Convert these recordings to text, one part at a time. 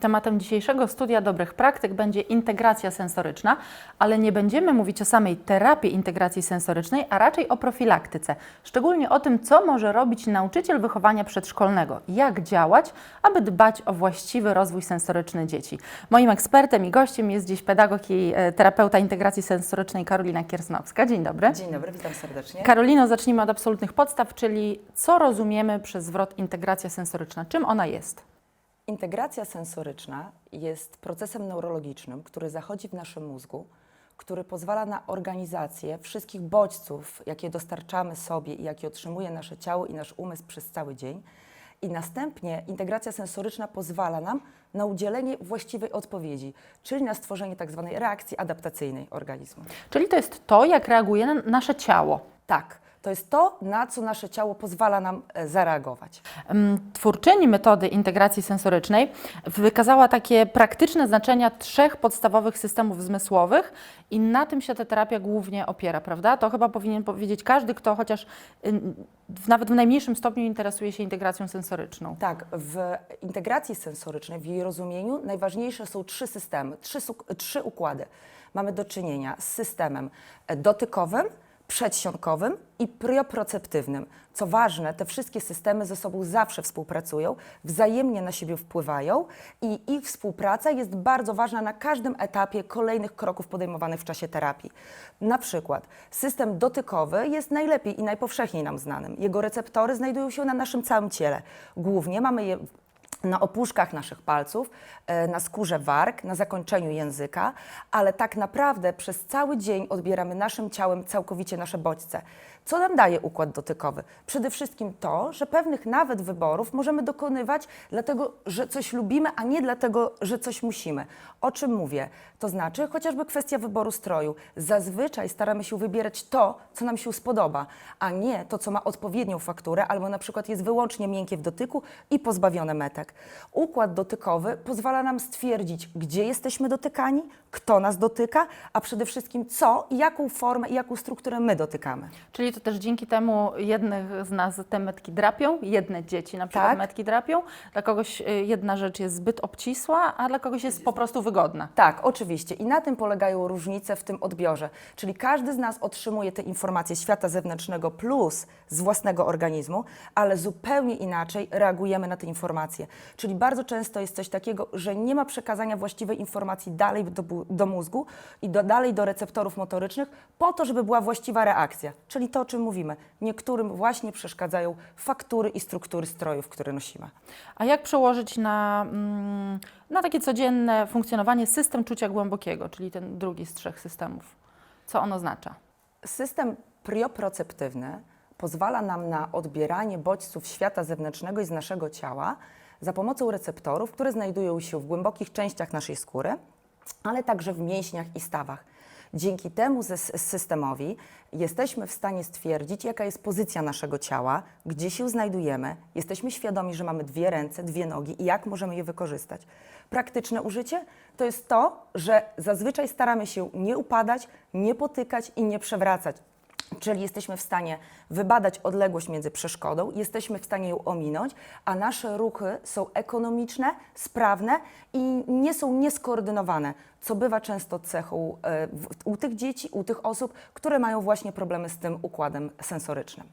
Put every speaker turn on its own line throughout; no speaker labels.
Tematem dzisiejszego studia dobrych praktyk będzie integracja sensoryczna, ale nie będziemy mówić o samej terapii integracji sensorycznej, a raczej o profilaktyce. Szczególnie o tym, co może robić nauczyciel wychowania przedszkolnego, jak działać, aby dbać o właściwy rozwój sensoryczny dzieci. Moim ekspertem i gościem jest dziś pedagog i e, terapeuta integracji sensorycznej Karolina Kiersnowska. Dzień dobry.
Dzień dobry, witam serdecznie.
Karolino, zacznijmy od absolutnych podstaw, czyli co rozumiemy przez zwrot integracja sensoryczna? Czym ona jest?
Integracja sensoryczna jest procesem neurologicznym, który zachodzi w naszym mózgu, który pozwala na organizację wszystkich bodźców, jakie dostarczamy sobie i jakie otrzymuje nasze ciało i nasz umysł przez cały dzień. I następnie integracja sensoryczna pozwala nam na udzielenie właściwej odpowiedzi, czyli na stworzenie tak zwanej reakcji adaptacyjnej organizmu.
Czyli to jest to, jak reaguje na nasze ciało.
Tak, to jest to, na co nasze ciało pozwala nam e, zareagować.
Twórczyni metody integracji sensorycznej wykazała takie praktyczne znaczenia trzech podstawowych systemów zmysłowych i na tym się ta terapia głównie opiera, prawda? To chyba powinien powiedzieć każdy, kto chociaż w, nawet w najmniejszym stopniu interesuje się integracją sensoryczną.
Tak, w integracji sensorycznej, w jej rozumieniu, najważniejsze są trzy systemy, trzy, trzy układy. Mamy do czynienia z systemem e, dotykowym, przedsionkowym i prioproceptywnym. Co ważne, te wszystkie systemy ze sobą zawsze współpracują, wzajemnie na siebie wpływają i ich współpraca jest bardzo ważna na każdym etapie kolejnych kroków podejmowanych w czasie terapii. Na przykład system dotykowy jest najlepiej i najpowszechniej nam znanym. Jego receptory znajdują się na naszym całym ciele. Głównie mamy je na opuszkach naszych palców, e, na skórze warg, na zakończeniu języka, ale tak naprawdę przez cały dzień odbieramy naszym ciałem całkowicie nasze bodźce. Co nam daje układ dotykowy? Przede wszystkim to, że pewnych nawet wyborów możemy dokonywać dlatego, że coś lubimy, a nie dlatego, że coś musimy. O czym mówię? To znaczy chociażby kwestia wyboru stroju. Zazwyczaj staramy się wybierać to, co nam się spodoba, a nie to, co ma odpowiednią fakturę, albo na przykład jest wyłącznie miękkie w dotyku i pozbawione metek. Układ dotykowy pozwala nam stwierdzić, gdzie jesteśmy dotykani, kto nas dotyka, a przede wszystkim co i jaką formę i jaką strukturę my dotykamy.
Czyli to też dzięki temu jednych z nas te metki drapią, jedne dzieci na przykład
Tak.
metki drapią, dla kogoś y, jedna rzecz jest zbyt obcisła, a dla kogoś jest po prostu wygodna.
Tak, oczywiście. I na tym polegają różnice w tym odbiorze. Czyli każdy z nas otrzymuje te informacje świata zewnętrznego plus z własnego organizmu, ale zupełnie inaczej reagujemy na te informacje. Czyli bardzo często jest coś takiego, że nie ma przekazania właściwej informacji dalej do, do mózgu i do, dalej do receptorów motorycznych po to, żeby była właściwa reakcja. Czyli to, o czym mówimy. Niektórym właśnie przeszkadzają faktury i struktury strojów, które nosimy.
A jak przełożyć na, mm, na takie codzienne funkcjonowanie system czucia głębokiego, czyli ten drugi z trzech systemów? Co on oznacza?
System prioproceptywny pozwala nam na odbieranie bodźców świata zewnętrznego i z naszego ciała za pomocą receptorów, które znajdują się w głębokich częściach naszej skóry, ale także w mięśniach i stawach. Dzięki temu systemowi jesteśmy w stanie stwierdzić, jaka jest pozycja naszego ciała, gdzie się znajdujemy. Jesteśmy świadomi, że mamy dwie ręce, dwie nogi i jak możemy je wykorzystać. Praktyczne użycie to jest to, że zazwyczaj staramy się nie upadać, nie potykać i nie przewracać. Czyli jesteśmy w stanie wybadać odległość między przeszkodą, jesteśmy w stanie ją ominąć, a nasze ruchy są ekonomiczne, sprawne i nie są nieskoordynowane, co bywa często cechą e, u tych dzieci, u tych osób, które mają właśnie problemy z tym układem sensorycznym.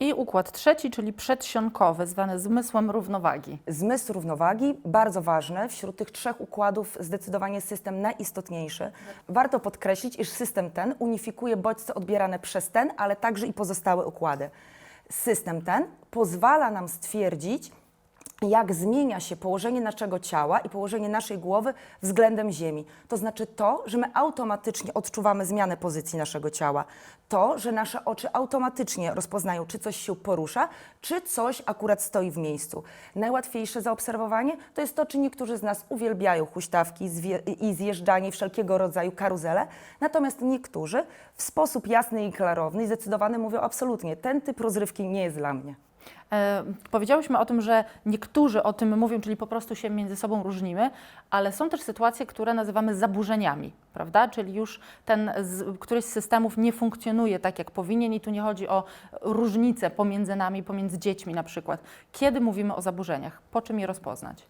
I układ trzeci, czyli przedsionkowy, zwany zmysłem równowagi.
Zmysł równowagi, bardzo ważny, wśród tych trzech układów zdecydowanie system najistotniejszy. Warto podkreślić, iż system ten unifikuje bodźce odbierane przez ten, ale także i pozostałe układy. System ten pozwala nam stwierdzić, jak zmienia się położenie naszego ciała i położenie naszej głowy względem Ziemi. To znaczy to, że my automatycznie odczuwamy zmianę pozycji naszego ciała. To, że nasze oczy automatycznie rozpoznają, czy coś się porusza, czy coś akurat stoi w miejscu. Najłatwiejsze zaobserwowanie to jest to, czy niektórzy z nas uwielbiają huśtawki i zjeżdżanie wszelkiego rodzaju karuzele, natomiast niektórzy w sposób jasny i klarowny i zdecydowany mówią absolutnie, ten typ rozrywki nie jest dla mnie.
E, powiedziałyśmy o tym, że niektórzy o tym mówią, czyli po prostu się między sobą różnimy, ale są też sytuacje, które nazywamy zaburzeniami, prawda? Czyli już ten z, któryś z systemów nie funkcjonuje tak, jak powinien i tu nie chodzi o różnice pomiędzy nami, pomiędzy dziećmi na przykład. Kiedy mówimy o zaburzeniach? Po czym je rozpoznać?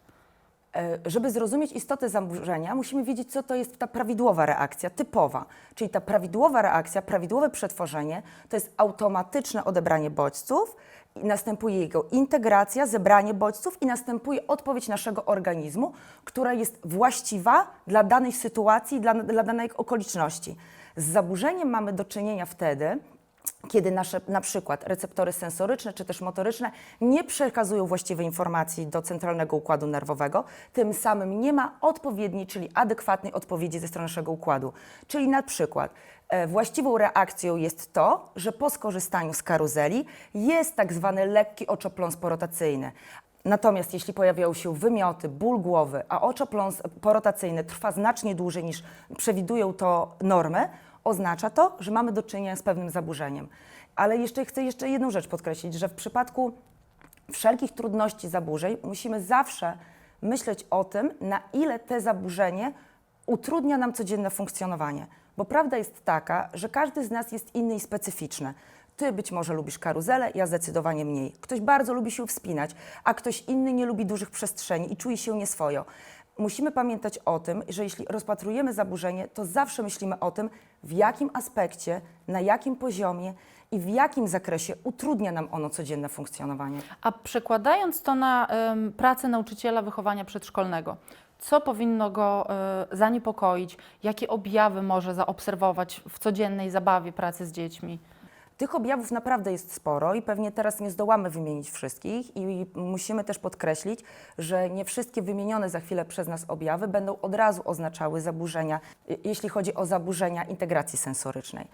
E, Żeby zrozumieć istotę zaburzenia, musimy wiedzieć, co to jest ta prawidłowa reakcja, typowa. Czyli ta prawidłowa reakcja, prawidłowe przetworzenie to jest automatyczne odebranie bodźców, następuje jego integracja, zebranie bodźców i następuje odpowiedź naszego organizmu, która jest właściwa dla danej sytuacji, dla, dla danej okoliczności. Z zaburzeniem mamy do czynienia wtedy, kiedy nasze na przykład receptory sensoryczne czy też motoryczne nie przekazują właściwej informacji do centralnego układu nerwowego, tym samym nie ma odpowiedniej, czyli adekwatnej odpowiedzi ze strony naszego układu. Czyli na przykład e, właściwą reakcją jest to, że po skorzystaniu z karuzeli jest tak zwany lekki oczopląs porotacyjny. Natomiast jeśli pojawiają się wymioty, ból głowy, a oczopląs porotacyjny trwa znacznie dłużej niż przewidują to normy, oznacza to, że mamy do czynienia z pewnym zaburzeniem. Ale jeszcze chcę jeszcze jedną rzecz podkreślić, że w przypadku wszelkich trudności, zaburzeń musimy zawsze myśleć o tym, na ile te zaburzenie utrudnia nam codzienne funkcjonowanie. Bo prawda jest taka, że każdy z nas jest inny i specyficzny. Ty być może lubisz karuzelę, ja zdecydowanie mniej. Ktoś bardzo lubi się wspinać, a ktoś inny nie lubi dużych przestrzeni i czuje się nieswojo. Musimy pamiętać o tym, że jeśli rozpatrujemy zaburzenie, to zawsze myślimy o tym, w jakim aspekcie, na jakim poziomie i w jakim zakresie utrudnia nam ono codzienne funkcjonowanie.
A przekładając to na pracę nauczyciela wychowania przedszkolnego, co powinno go e, zaniepokoić? Jakie objawy może zaobserwować w codziennej zabawie pracy z dziećmi?
Tych objawów naprawdę jest sporo i pewnie teraz nie zdołamy wymienić wszystkich i musimy też podkreślić, że nie wszystkie wymienione za chwilę przez nas objawy będą od razu oznaczały zaburzenia, y, jeśli chodzi o zaburzenia integracji sensorycznej.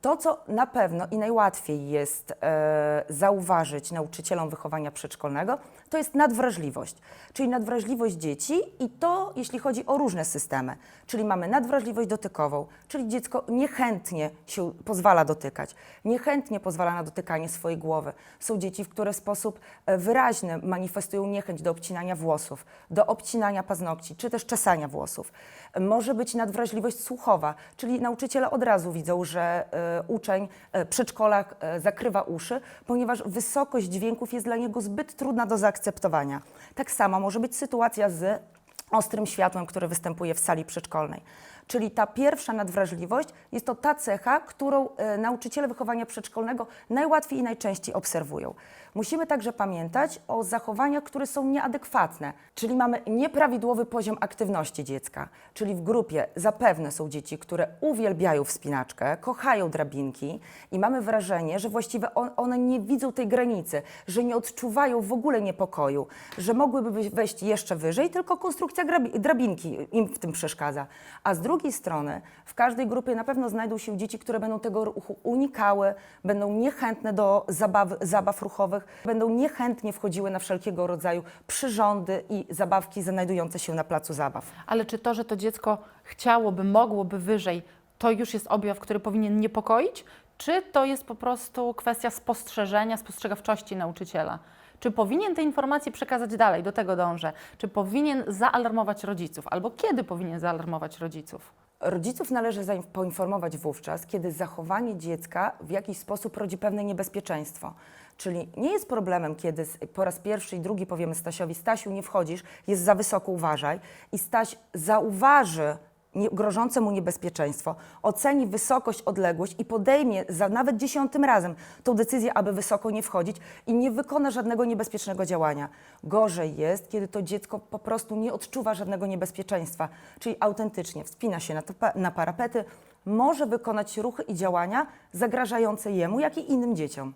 To, co na pewno i najłatwiej jest e, zauważyć nauczycielom wychowania przedszkolnego, to jest nadwrażliwość, czyli nadwrażliwość dzieci i to, jeśli chodzi o różne systemy. Czyli mamy nadwrażliwość dotykową, czyli dziecko niechętnie się pozwala dotykać, niechętnie pozwala na dotykanie swojej głowy. Są dzieci, w które w sposób e, wyraźny manifestują niechęć do obcinania włosów, do obcinania paznokci, czy też czesania włosów. Może być nadwrażliwość słuchowa, czyli nauczyciele od razu widzą, że e, uczeń e, przedszkolak e, zakrywa uszy, ponieważ wysokość dźwięków jest dla niego zbyt trudna do zaakceptowania. Tak samo może być sytuacja z ostrym światłem, które występuje w sali przedszkolnej. Czyli ta pierwsza nadwrażliwość jest to ta cecha, którą e, nauczyciele wychowania przedszkolnego najłatwiej i najczęściej obserwują. Musimy także pamiętać o zachowaniach, które są nieadekwatne, czyli mamy nieprawidłowy poziom aktywności dziecka, czyli w grupie zapewne są dzieci, które uwielbiają wspinaczkę, kochają drabinki i mamy wrażenie, że właściwie on, one nie widzą tej granicy, że nie odczuwają w ogóle niepokoju, że mogłyby wejść jeszcze wyżej, tylko konstrukcja drabinki im w tym przeszkadza. A z drugiej strony w każdej grupie na pewno znajdą się dzieci, które będą tego ruchu unikały, będą niechętne do zabaw, zabaw ruchowych, będą niechętnie wchodziły na wszelkiego rodzaju przyrządy i zabawki znajdujące się na placu zabaw.
Ale czy to, że to dziecko chciałoby, mogłoby wyżej, to już jest objaw, który powinien niepokoić? Czy to jest po prostu kwestia spostrzeżenia, spostrzegawczości nauczyciela? Czy powinien te informacje przekazać dalej? Do tego dążę. Czy powinien zaalarmować rodziców? Albo kiedy powinien zaalarmować rodziców?
Rodziców należy poinformować wówczas, kiedy zachowanie dziecka w jakiś sposób rodzi pewne niebezpieczeństwo. Czyli nie jest problemem, kiedy po raz pierwszy i drugi powiemy Stasiowi, Stasiu, nie wchodzisz, jest za wysoko, uważaj. I Staś zauważy grożące mu niebezpieczeństwo, oceni wysokość, odległość i podejmie za nawet dziesiątym razem tą decyzję, aby wysoko nie wchodzić i nie wykona żadnego niebezpiecznego działania. Gorzej jest, kiedy to dziecko po prostu nie odczuwa żadnego niebezpieczeństwa, czyli autentycznie wspina się na, to, na parapety, może wykonać ruchy i działania zagrażające jemu, jak i innym dzieciom.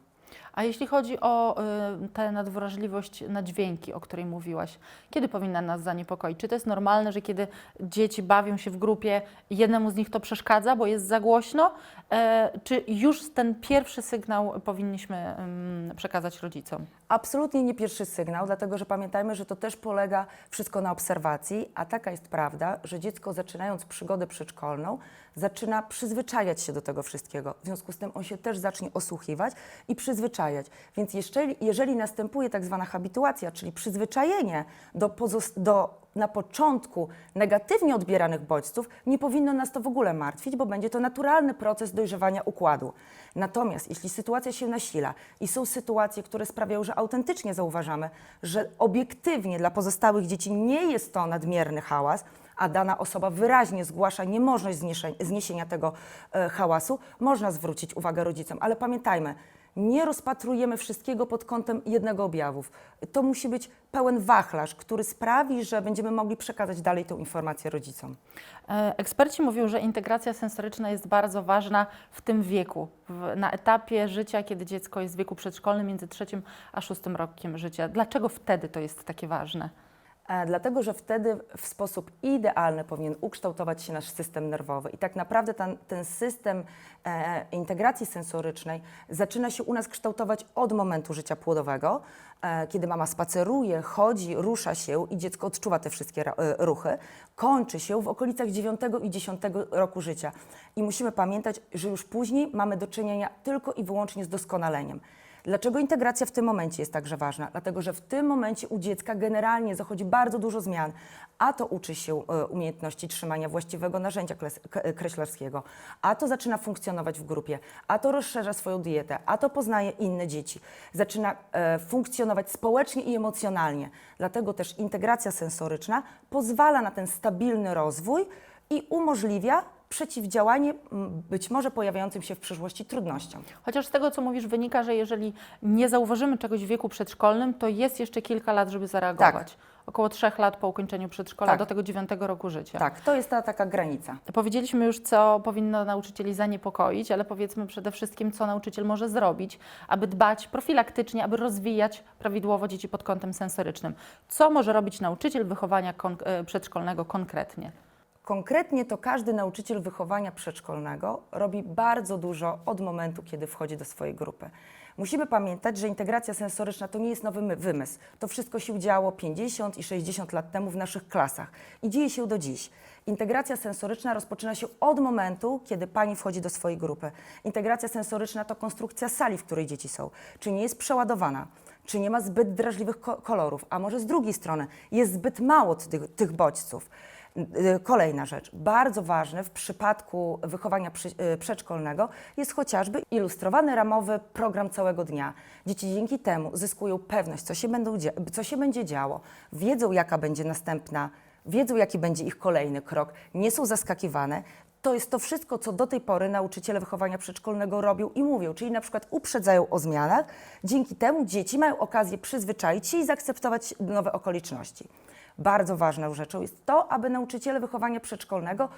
A jeśli chodzi o y, tę nadwrażliwość na dźwięki, o której mówiłaś, kiedy powinna nas zaniepokoić? Czy to jest normalne, że kiedy dzieci bawią się w grupie, jednemu z nich to przeszkadza, bo jest za głośno? E, czy już ten pierwszy sygnał powinniśmy ym, przekazać rodzicom?
Absolutnie nie pierwszy sygnał, dlatego że pamiętajmy, że to też polega wszystko na obserwacji, a taka jest prawda, że dziecko zaczynając przygodę przedszkolną, zaczyna przyzwyczajać się do tego wszystkiego. W związku z tym on się też zacznie osłuchiwać i przyzwyczajać. Więc jeżeli, jeżeli następuje tak zwana habituacja, czyli przyzwyczajenie do, do na początku negatywnie odbieranych bodźców, nie powinno nas to w ogóle martwić, bo będzie to naturalny proces dojrzewania układu. Natomiast jeśli sytuacja się nasila i są sytuacje, które sprawiają, że autentycznie zauważamy, że obiektywnie dla pozostałych dzieci nie jest to nadmierny hałas, a dana osoba wyraźnie zgłasza niemożność zniesienia, tego e, hałasu, można zwrócić uwagę rodzicom. Ale pamiętajmy, nie rozpatrujemy wszystkiego pod kątem jednego objawów. To musi być pełen wachlarz, który sprawi, że będziemy mogli przekazać dalej tą informację rodzicom.
E, Eksperci mówią, że integracja sensoryczna jest bardzo ważna w tym wieku, na etapie życia, kiedy dziecko jest w wieku przedszkolnym między trzecim a szóstym rokiem życia. Dlaczego wtedy to jest takie ważne?
E, Dlatego, że wtedy w sposób idealny powinien ukształtować się nasz system nerwowy. I tak naprawdę ten, ten system e, integracji sensorycznej zaczyna się u nas kształtować od momentu życia płodowego, e, kiedy mama spaceruje, chodzi, rusza się i dziecko odczuwa te wszystkie e, ruchy. Kończy się w okolicach 9 i 10 roku życia. I musimy pamiętać, że już później mamy do czynienia tylko i wyłącznie z doskonaleniem. Dlaczego integracja w tym momencie jest także ważna? Dlatego, że w tym momencie u dziecka generalnie zachodzi bardzo dużo zmian, a to uczy się e, umiejętności trzymania właściwego narzędzia e, kreślarskiego, a to zaczyna funkcjonować w grupie, a to rozszerza swoją dietę, a to poznaje inne dzieci, zaczyna e, funkcjonować społecznie i emocjonalnie. Dlatego też integracja sensoryczna pozwala na ten stabilny rozwój i umożliwia przeciwdziałanie m, być może pojawiającym się w przyszłości trudnościom.
Chociaż z tego, co mówisz, wynika, że jeżeli nie zauważymy czegoś w wieku przedszkolnym, to jest jeszcze kilka lat, żeby zareagować. Około trzech lat po ukończeniu przedszkola
Tak.
do tego dziewiątego roku życia.
Tak, to jest ta taka granica.
Powiedzieliśmy już, co powinno nauczycieli zaniepokoić, ale powiedzmy przede wszystkim, co nauczyciel może zrobić, aby dbać profilaktycznie, aby rozwijać prawidłowo dzieci pod kątem sensorycznym. Co może robić nauczyciel wychowania kon- e, przedszkolnego konkretnie?
Konkretnie to każdy nauczyciel wychowania przedszkolnego robi bardzo dużo od momentu, kiedy wchodzi do swojej grupy. Musimy pamiętać, że integracja sensoryczna to nie jest nowy my- wymysł. To wszystko się działo 50 i 60 lat temu w naszych klasach i dzieje się do dziś. Integracja sensoryczna rozpoczyna się od momentu, kiedy pani wchodzi do swojej grupy. Integracja sensoryczna to konstrukcja sali, w której dzieci są. Czy nie jest przeładowana? Czy nie ma zbyt drażliwych ko- kolorów? A może z drugiej strony jest zbyt mało tych, tych bodźców? Y, Kolejna rzecz, bardzo ważne w przypadku wychowania y, przedszkolnego jest chociażby ilustrowany ramowy program całego dnia. Dzieci dzięki temu zyskują pewność, co się, będą co się będzie działo, wiedzą jaka będzie następna, wiedzą jaki będzie ich kolejny krok, nie są zaskakiwane. To jest to wszystko, co do tej pory nauczyciele wychowania przedszkolnego robią i mówią, czyli na przykład uprzedzają o zmianach. Dzięki temu dzieci mają okazję przyzwyczaić się i zaakceptować nowe okoliczności. Bardzo ważną rzeczą jest to, aby nauczyciele wychowania przedszkolnego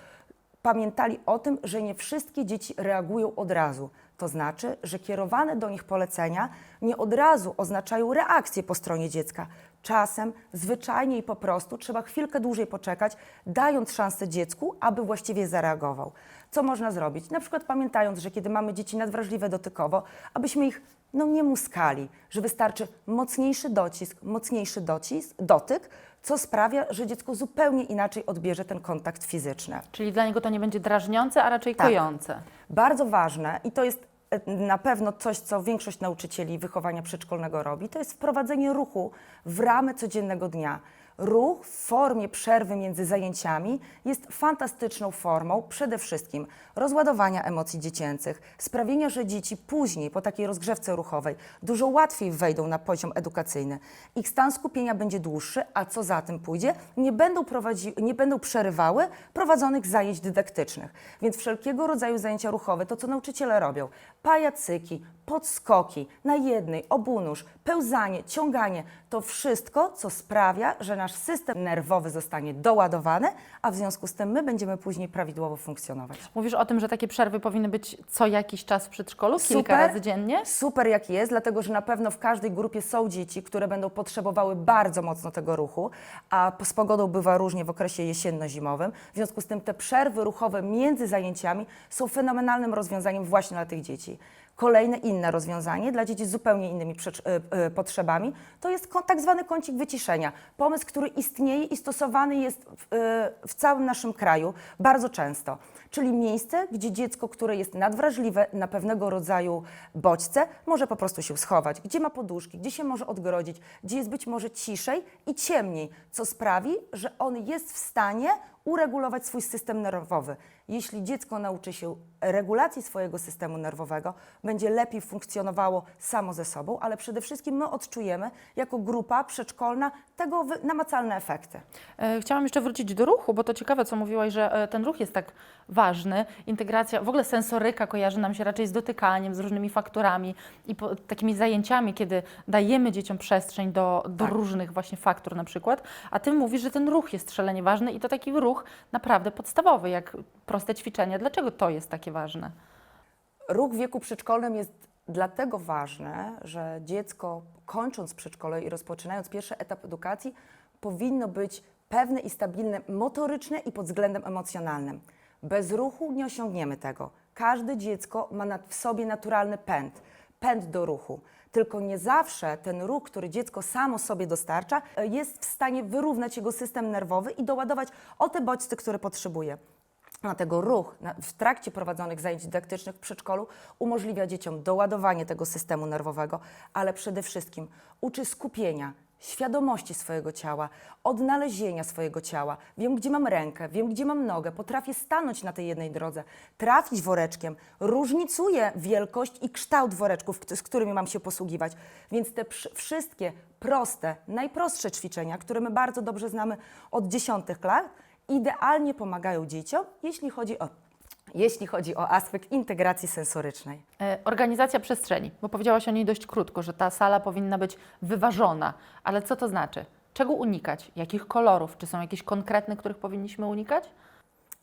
pamiętali o tym, że nie wszystkie dzieci reagują od razu. To znaczy, że kierowane do nich polecenia nie od razu oznaczają reakcję po stronie dziecka. Czasem, zwyczajnie i po prostu trzeba chwilkę dłużej poczekać, dając szansę dziecku, aby właściwie zareagował. Co można zrobić? Na przykład pamiętając, że kiedy mamy dzieci nadwrażliwe dotykowo, abyśmy ich no, nie muskali, że wystarczy mocniejszy docisk, mocniejszy docisk, dotyk, co sprawia, że dziecko zupełnie inaczej odbierze ten kontakt fizyczny.
Czyli dla niego to nie będzie drażniące, a raczej
Tak.
kojące.
Bardzo ważne i to jest na pewno coś, co większość nauczycieli wychowania przedszkolnego robi, to jest wprowadzenie ruchu w ramy codziennego dnia. Ruch w formie przerwy między zajęciami jest fantastyczną formą przede wszystkim rozładowania emocji dziecięcych, sprawienia, że dzieci później po takiej rozgrzewce ruchowej dużo łatwiej wejdą na poziom edukacyjny. Ich stan skupienia będzie dłuższy, a co za tym pójdzie, nie będą, prowadzi, nie będą przerywały prowadzonych zajęć dydaktycznych. Więc wszelkiego rodzaju zajęcia ruchowe, to co nauczyciele robią, pajacyki, podskoki na jednej, obunóż, pełzanie, ciąganie, to wszystko, co sprawia, że nasz system nerwowy zostanie doładowany, a w związku z tym my będziemy później prawidłowo funkcjonować.
Mówisz o tym, że takie przerwy powinny być co jakiś czas w przedszkolu, kilka
Super.
razy dziennie?
Super jak jest, dlatego że na pewno w każdej grupie są dzieci, które będą potrzebowały bardzo mocno tego ruchu, a z pogodą bywa różnie w okresie jesienno-zimowym. W związku z tym te przerwy ruchowe między zajęciami są fenomenalnym rozwiązaniem właśnie dla tych dzieci. Kolejne inne rozwiązanie dla dzieci z zupełnie innymi e, e, potrzebami to jest tak zwany kącik wyciszenia. Pomysł, który istnieje i stosowany jest e, w całym naszym kraju bardzo często. Czyli miejsce, gdzie dziecko, które jest nadwrażliwe na pewnego rodzaju bodźce, może po prostu się schować, gdzie ma poduszki, gdzie się może odgrodzić, gdzie jest być może ciszej i ciemniej, co sprawi, że on jest w stanie uregulować swój system nerwowy. Jeśli dziecko nauczy się regulacji swojego systemu nerwowego, będzie lepiej funkcjonowało samo ze sobą, ale przede wszystkim my odczujemy jako grupa przedszkolna tego namacalne efekty.
E, Chciałam jeszcze wrócić do ruchu, bo to ciekawe, co mówiłaś, że e, ten ruch jest tak ważny. Integracja, w ogóle sensoryka kojarzy nam się raczej z dotykaniem, z różnymi fakturami i po, takimi zajęciami, kiedy dajemy dzieciom przestrzeń do, do
Tak.
różnych właśnie faktur na przykład. A ty mówisz, że ten ruch jest szalenie ważny i to taki ruch naprawdę podstawowy, jak proste ćwiczenia. Dlaczego to jest takie ważne?
Ruch w wieku przedszkolnym jest dlatego ważny, że dziecko kończąc przedszkole i rozpoczynając pierwszy etap edukacji powinno być pewne i stabilne motorycznie i pod względem emocjonalnym. Bez ruchu nie osiągniemy tego. Każde dziecko ma w sobie naturalny pęd, pęd do ruchu. Tylko nie zawsze ten ruch, który dziecko samo sobie dostarcza, e, jest w stanie wyrównać jego system nerwowy i doładować o te bodźce, które potrzebuje. Dlatego ruch w trakcie prowadzonych zajęć dydaktycznych w przedszkolu umożliwia dzieciom doładowanie tego systemu nerwowego, ale przede wszystkim uczy skupienia, świadomości swojego ciała, odnalezienia swojego ciała. Wiem, gdzie mam rękę, wiem, gdzie mam nogę, potrafię stanąć na tej jednej drodze, trafić woreczkiem, różnicuję wielkość i kształt woreczków, z którymi mam się posługiwać. Więc te wszystkie proste, najprostsze ćwiczenia, które my bardzo dobrze znamy od dziesiątych lat, idealnie pomagają dzieciom, jeśli chodzi o, jeśli chodzi o aspekt integracji sensorycznej.
E, Organizacja przestrzeni, bo powiedziałaś o niej dość krótko, że ta sala powinna być wyważona, ale co to znaczy? Czego unikać? Jakich kolorów? Czy są jakieś konkretne, których powinniśmy unikać?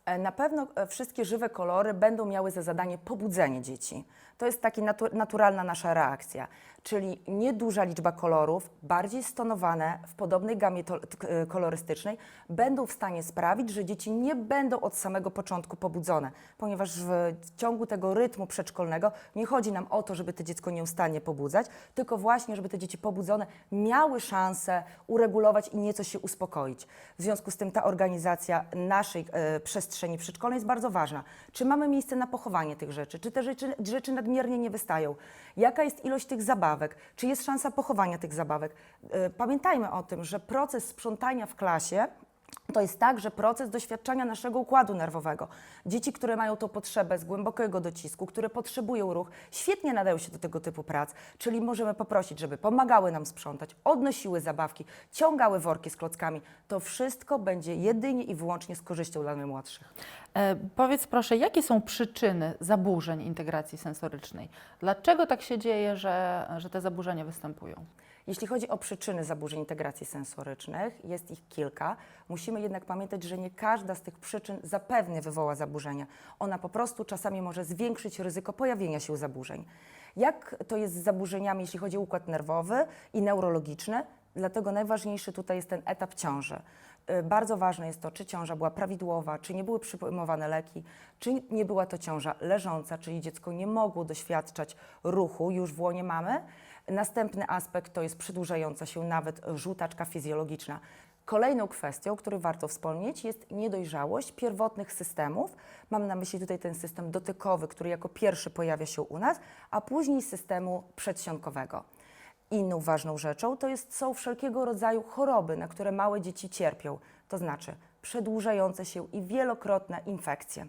E, Na pewno e, wszystkie żywe kolory będą miały za zadanie pobudzenie dzieci. To jest taka natu- naturalna nasza reakcja, czyli nieduża liczba kolorów, bardziej stonowane w podobnej gamie e, kolorystycznej, będą w stanie sprawić, że dzieci nie będą od samego początku pobudzone, ponieważ w ciągu tego rytmu przedszkolnego nie chodzi nam o to, żeby to dziecko nieustannie pobudzać, tylko właśnie, żeby te dzieci pobudzone miały szansę uregulować i nieco się uspokoić. W związku z tym ta organizacja naszej e, przestrzeni przedszkolnej jest bardzo ważna. Czy mamy miejsce na pochowanie tych rzeczy? Czy te rzeczy, rzeczy nadmiernie nie wystają? Jaka jest ilość tych zabawek? Czy jest szansa pochowania tych zabawek? E, pamiętajmy o tym, że proces sprzątania w klasie to jest także proces doświadczania naszego układu nerwowego. Dzieci, które mają tą potrzebę z głębokiego docisku, które potrzebują ruch, świetnie nadają się do tego typu prac, czyli możemy poprosić, żeby pomagały nam sprzątać, odnosiły zabawki, ciągały worki z klockami. To wszystko będzie jedynie i wyłącznie z korzyścią dla najmłodszych.
E, powiedz proszę, jakie są przyczyny zaburzeń integracji sensorycznej? Dlaczego tak się dzieje, że, że te zaburzenia występują?
Jeśli chodzi o przyczyny zaburzeń integracji sensorycznych, jest ich kilka. Musimy jednak pamiętać, że nie każda z tych przyczyn zapewne wywoła zaburzenia. Ona po prostu czasami może zwiększyć ryzyko pojawienia się zaburzeń. Jak to jest z zaburzeniami, jeśli chodzi o układ nerwowy i neurologiczny? Dlatego najważniejszy tutaj jest ten etap ciąży. Y, Bardzo ważne jest to, czy ciąża była prawidłowa, czy nie były przyjmowane leki, czy nie była to ciąża leżąca, czyli dziecko nie mogło doświadczać ruchu już w łonie mamy. Następny aspekt to jest przedłużająca się nawet żółtaczka fizjologiczna. Kolejną kwestią, o której warto wspomnieć, jest niedojrzałość pierwotnych systemów. Mam na myśli tutaj ten system dotykowy, który jako pierwszy pojawia się u nas, a później systemu przedsionkowego. Inną ważną rzeczą to jest, są wszelkiego rodzaju choroby, na które małe dzieci cierpią, to znaczy przedłużające się i wielokrotne infekcje,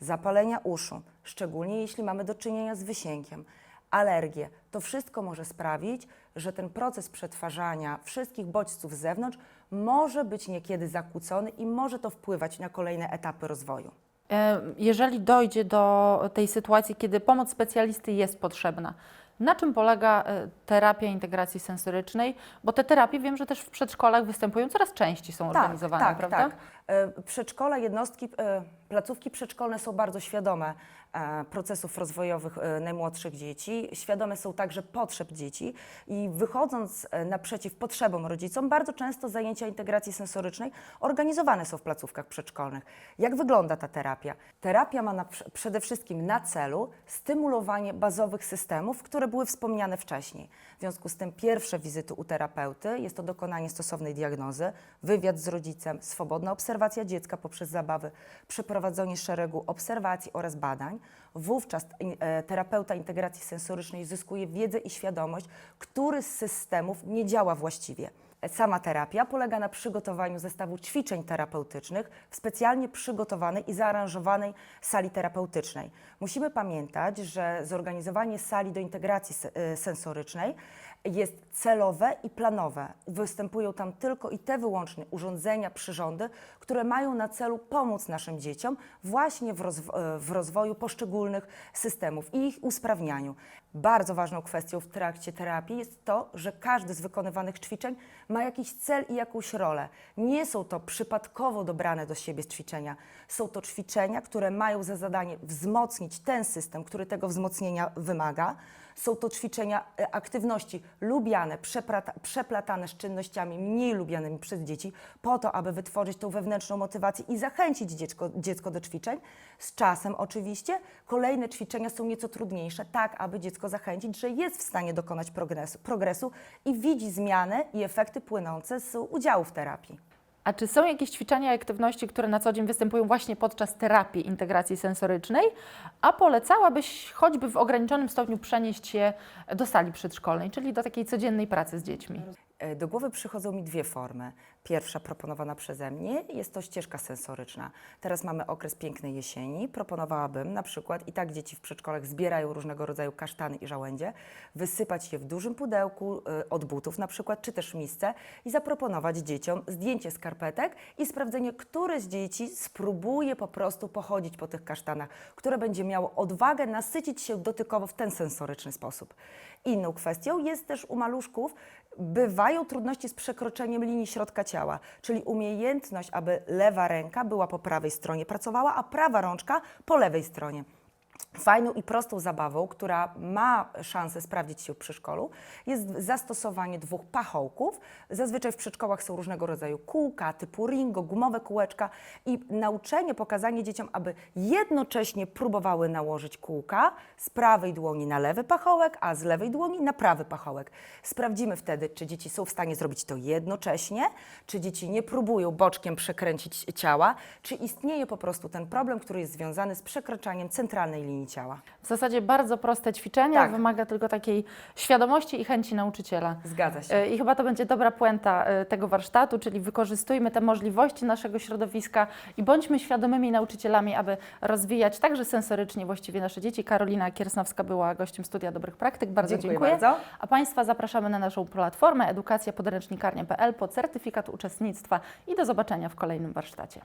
zapalenia uszu, szczególnie jeśli mamy do czynienia z wysięgiem, alergie. To wszystko może sprawić, że ten proces przetwarzania wszystkich bodźców z zewnątrz może być niekiedy zakłócony i może to wpływać na kolejne etapy rozwoju.
E, Jeżeli dojdzie do tej sytuacji, kiedy pomoc specjalisty jest potrzebna, na czym polega e, terapia integracji sensorycznej? Bo te terapie wiem, że też w przedszkolach występują, coraz częściej są organizowane,
tak,
prawda?
Tak. E, Przedszkola, jednostki, e, placówki przedszkolne są bardzo świadome e, procesów rozwojowych najmłodszych dzieci, świadome są także potrzeb dzieci i wychodząc naprzeciw potrzebom rodzicom, bardzo często zajęcia integracji sensorycznej organizowane są w placówkach przedszkolnych. Jak wygląda ta terapia? Terapia ma na, przede wszystkim na celu stymulowanie bazowych systemów, które były wspomniane wcześniej. W związku z tym pierwsze wizyty u terapeuty jest to dokonanie stosownej diagnozy, wywiad z rodzicem, swobodna obserwacja dziecka poprzez zabawy, przeprowadzenie szeregu obserwacji oraz badań. Wówczas e, terapeuta integracji sensorycznej zyskuje wiedzę i świadomość, który z systemów nie działa właściwie. Sama terapia polega na przygotowaniu zestawu ćwiczeń terapeutycznych w specjalnie przygotowanej i zaaranżowanej sali terapeutycznej. Musimy pamiętać, że zorganizowanie sali do integracji y, sensorycznej jest celowe i planowe. Występują tam tylko i te wyłącznie urządzenia, przyrządy, które mają na celu pomóc naszym dzieciom właśnie w, rozwo- w rozwoju poszczególnych systemów i ich usprawnianiu. Bardzo ważną kwestią w trakcie terapii jest to, że każdy z wykonywanych ćwiczeń ma jakiś cel i jakąś rolę. Nie są to przypadkowo dobrane do siebie ćwiczenia. Są to ćwiczenia, które mają za zadanie wzmocnić ten system, który tego wzmocnienia wymaga. Są to ćwiczenia, e, aktywności lubiane, przeplatane z czynnościami mniej lubianymi przez dzieci, po to, aby wytworzyć tą wewnętrzną motywację i zachęcić dziecko, dziecko do ćwiczeń. Z czasem oczywiście kolejne ćwiczenia są nieco trudniejsze, tak aby dziecko zachęcić, że jest w stanie dokonać progresu, progresu i widzi zmiany i efekty płynące z udziału w terapii.
A czy są jakieś ćwiczenia i aktywności, które na co dzień występują właśnie podczas terapii integracji sensorycznej, a polecałabyś choćby w ograniczonym stopniu przenieść się do sali przedszkolnej, czyli do takiej codziennej pracy z dziećmi?
E, Do głowy przychodzą mi dwie formy. Pierwsza proponowana przeze mnie jest to ścieżka sensoryczna. Teraz mamy okres pięknej jesieni. Proponowałabym na przykład, i tak dzieci w przedszkolach zbierają różnego rodzaju kasztany i żołędzie, wysypać je w dużym pudełku y, od butów na przykład, czy też misce i zaproponować dzieciom zdjęcie skarpetek i sprawdzenie, które z dzieci spróbuje po prostu pochodzić po tych kasztanach, które będzie miało odwagę nasycić się dotykowo w ten sensoryczny sposób. Inną kwestią jest też u maluszków, bywają trudności z przekroczeniem linii środka ciała, czyli umiejętność, aby lewa ręka była po prawej stronie pracowała, a prawa rączka po lewej stronie. Fajną i prostą zabawą, która ma szansę sprawdzić się w przedszkolu, jest zastosowanie dwóch pachołków. Zazwyczaj w przedszkolach są różnego rodzaju kółka typu ringo, gumowe kółeczka i nauczenie, pokazanie dzieciom, aby jednocześnie próbowały nałożyć kółka z prawej dłoni na lewy pachołek, a z lewej dłoni na prawy pachołek. Sprawdzimy wtedy, czy dzieci są w stanie zrobić to jednocześnie, czy dzieci nie próbują boczkiem przekręcić ciała, czy istnieje po prostu ten problem, który jest związany z przekraczaniem centralnej linii ciała.
W zasadzie bardzo proste ćwiczenia,
Tak.
wymaga tylko takiej świadomości i chęci nauczyciela.
Zgadza się.
E, I chyba to będzie dobra puenta e, tego warsztatu, czyli wykorzystujmy te możliwości naszego środowiska i bądźmy świadomymi nauczycielami, aby rozwijać także sensorycznie właściwie nasze dzieci. Karolina Kiersnowska była gościem Studia Dobrych Praktyk. Bardzo
Dziękuję
dziękuję.
bardzo.
A Państwa zapraszamy na naszą platformę edukacjapodręcznikarnia.pl po certyfikat uczestnictwa i do zobaczenia w kolejnym warsztacie.